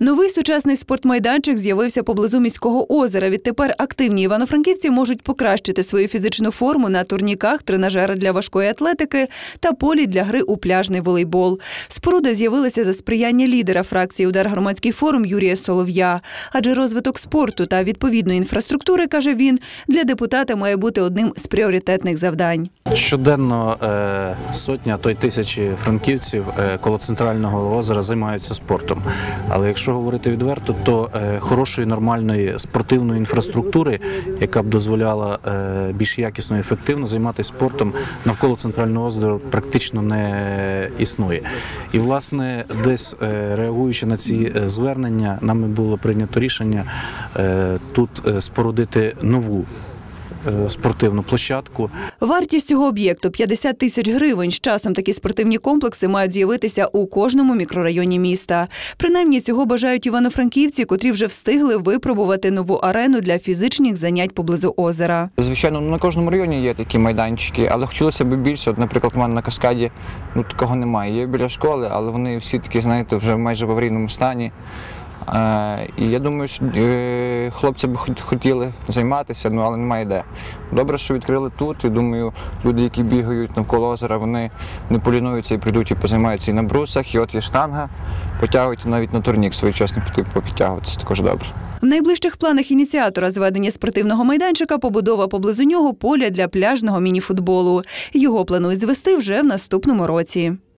Новий сучасний спортмайданчик з'явився поблизу міського озера. Відтепер активні івано-франківці можуть покращити свою фізичну форму на турніках, тренажери для важкої атлетики та полі для гри у пляжний волейбол. Споруда з'явилася за сприяння лідера фракції Удар громадський форум Юрія Солов'я. Адже розвиток спорту та відповідної інфраструктури, каже він, для депутата має бути одним з пріоритетних завдань. Щоденно е, сотня, то й тисячі франківців е, коло центрального озера займаються спортом. Але якщо говорити відверто, то е, хорошої нормальної спортивної інфраструктури, яка б дозволяла е, більш якісно і ефективно займатися спортом навколо центрального озера, практично не існує. І власне, десь е, реагуючи на ці е, звернення, нами було прийнято рішення е, тут е, спорудити нову. Е, Спортивну площадку, Вартість цього об'єкту 50 тисяч гривень. З часом такі спортивні комплекси мають з'явитися у кожному мікрорайоні міста. Принаймні цього бажають івано-франківці, котрі вже встигли випробувати нову арену для фізичних занять поблизу озера. Звичайно, на кожному районі є такі майданчики, але хотілося б більше. От, наприклад, у мене на каскаді ну, такого немає. Є біля школи, але вони всі такі, знаєте, вже майже в аварійному стані. Е, і я думаю, що е, хлопці б хот- хотіли займатися, ну але немає де. Добре, що відкрили тут. І думаю, люди, які бігають навколо озера, вони не полінуються і прийдуть і позаймаються і на брусах, і от є штанга, потягують навіть на турнік своєчасно попідтягуватися також добре. В найближчих планах ініціатора зведення спортивного майданчика побудова поблизу нього поля для пляжного мініфутболу. Його планують звести вже в наступному році.